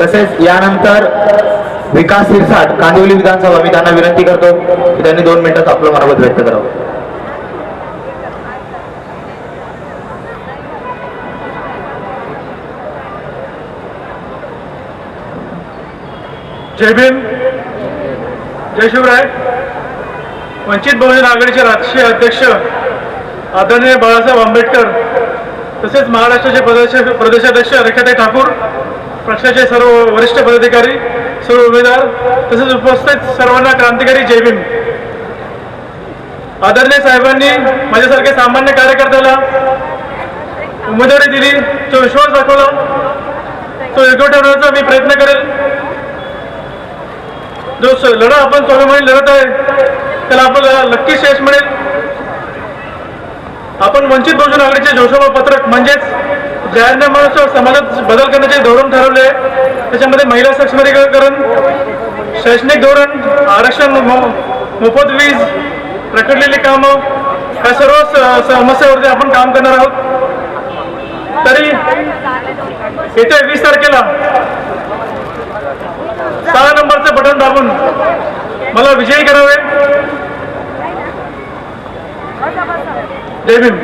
तसेच यानंतर विकास सिरसाट कांदिवली विधानसभा मी त्यांना विनंती करतो की त्यांनी दोन मिनिटात आपलं मनोगत व्यक्त करावं. जय भीम. जय शिवराय. वंचित बहुजन आघाडीचे राष्ट्रीय अध्यक्ष आदरणीय बाळासाहेब आंबेडकर तसेच महाराष्ट्राचे प्रदेश प्रदेशाध्यक्ष रेखाताई ठाकूर पक्षाचे सर्व वरिष्ठ पदाधिकारी सर्व उमेदवार तसेच उपस्थित सर्वांना क्रांतिकारी जय भीम. आदरणीय साहेबांनी माझ्यासारख्या सामान्य कार्यकर्त्याला उमेदवारी दिली. तो विश्वास दाखवला. तो योग्य ठरवण्याचा मी प्रयत्न करेल. जो लढा आपण स्वाभिमानी लढत आहे त्याला आपल्याला नक्की यश मिळेल. आपण वंचित बहुजन आघाडीचे जोशोबा पत्रक म्हणजेच जाहीरनाम्यानुसार समाजात बदल करण्याचे धोरण ठरवले. त्याच्यामध्ये महिला सक्षमीकरण शैक्षणिक धोरण आरक्षण मोफत वीज प्रकटलेली कामं या सर्व समस्यावरती आपण काम करणार आहोत. तरी येत्या वीस तारखेला सहा नंबरचं बटन दाबून मला विजयी करावे. जय भीम.